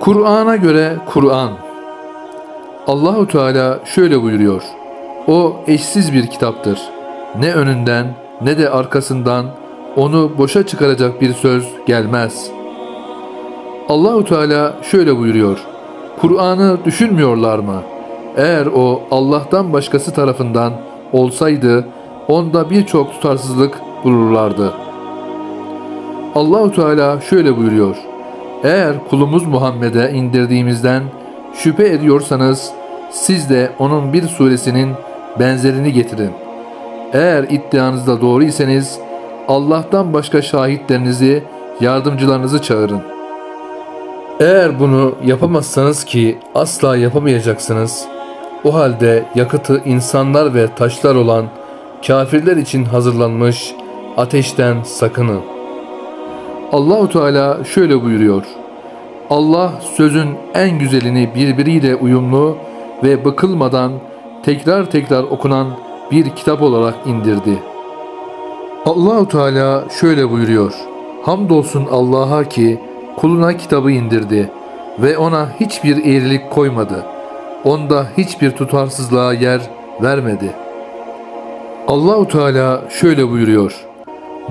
Kur'an'a göre Kur'an. Allahu Teala şöyle buyuruyor. O eşsiz bir kitaptır. Ne önünden ne de arkasından onu boşa çıkaracak bir söz gelmez. Allahu Teala şöyle buyuruyor. Kur'an'ı düşünmüyorlar mı? Eğer o Allah'tan başkası tarafından olsaydı onda birçok tutarsızlık bulurlardı. Allahu Teala şöyle buyuruyor. Eğer kulumuz Muhammed'e indirdiğimizden şüphe ediyorsanız siz de onun bir suresinin benzerini getirin. Eğer iddianızda doğru iseniz Allah'tan başka şahitlerinizi, yardımcılarınızı çağırın. Eğer bunu yapamazsanız ki asla yapamayacaksınız. O halde yakıtı insanlar ve taşlar olan kafirler için hazırlanmış ateşten sakının. Allahu Teala şöyle buyuruyor. Allah sözün en güzelini birbiriyle uyumlu ve bıkılmadan tekrar tekrar okunan bir kitap olarak indirdi. Allahu Teala şöyle buyuruyor. Hamdolsun Allah'a ki kuluna kitabı indirdi ve ona hiçbir eğrilik koymadı. Onda hiçbir tutarsızlığa yer vermedi. Allahu Teala şöyle buyuruyor.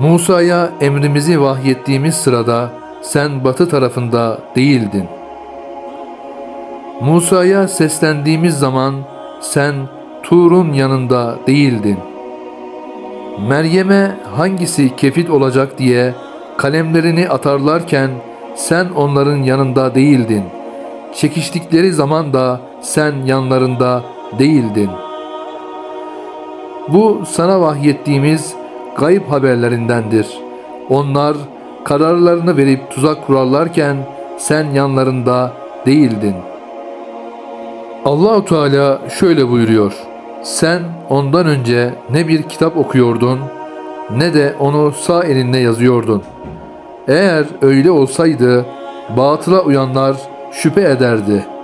Musa'ya emrimizi vahyettiğimiz sırada sen batı tarafında değildin. Musa'ya seslendiğimiz zaman sen Tur'un yanında değildin. Meryem'e hangisi kefil olacak diye kalemlerini atarlarken sen onların yanında değildin. Çekiştikleri zaman da sen yanlarında değildin. Bu sana vahyettiğimiz gayb haberlerindendir. Onlar kararlarını verip tuzak kurarlarken sen yanlarında değildin. Allahu Teala şöyle buyuruyor. Sen ondan önce ne bir kitap okuyordun ne de onu sağ elinde yazıyordun. Eğer öyle olsaydı batıla uyanlar şüphe ederdi.''